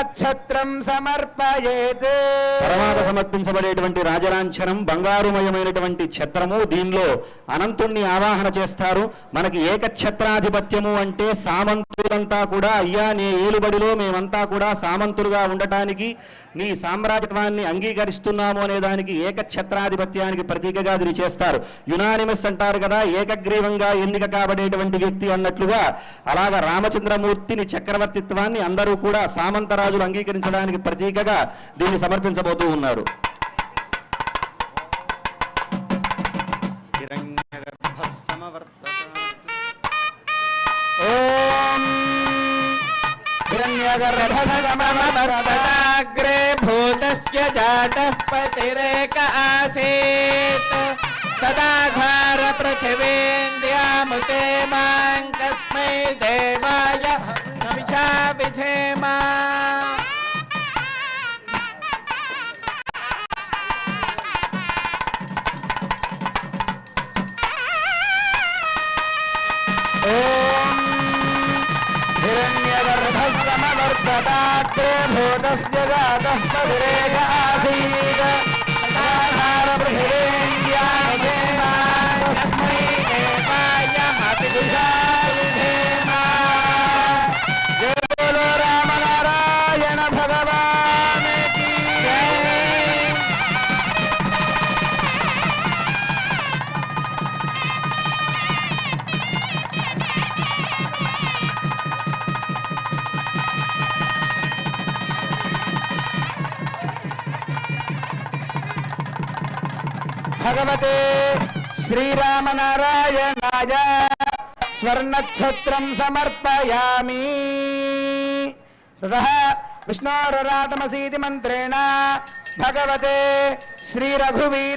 స్వర్ణఛత్రం సమర్పయేత్. తర్వాత సమర్పించబడేటువంటి రాజలాంఛనం బంగారుమయమైనటువంటి ఛత్రము దీనిలో అనంతుణ్ణి ఆవాహన చేస్తారు. మనకి ఏకఛత్రాధిపత్యము అంటే సామంతులంతా కూడా అయ్యా నీ ఏలుబడిలో మేమంతా కూడా సామంతులుగా ఉండటానికి నీ సామ్రాజ్యత్వాన్ని అంగీకరిస్తున్నాము అనే దానికి ఏకఛత్రాధిపత్యానికి ప్రతీకగా దీన్ని చేస్తారు. యునానిమస్ అంటారు కదా ఏకగ్రీవంగా ఎన్నిక కాబడేటువంటి వ్యక్తి అన్నట్లుగా అలాగా రామచంద్రమూర్తిని చక్రవర్తిత్వాన్ని అందరూ కూడా రాజులు అంగీకరించడానికి ప్రతీకగా దీన్ని సమర్పించబోతూ ఉన్నారు ఓం హిరణ్యగర్భసమవర్తతాగ్రే భూతస్య జాతః పతిరేక ఆసీత్ సదాధార పృథివీంద్యాముతే हिरण्यगर्भसमवर्तताग्रे भूतस्य जातः पविरेक आसीत्। भगवते श्रीराम नारायणाय स्वर्ण स्वर्णक्षत्रं समर्पयामी। ततः विष्णोरराटमसीति मंत्रेण भगवते श्री श्रीरघुवीर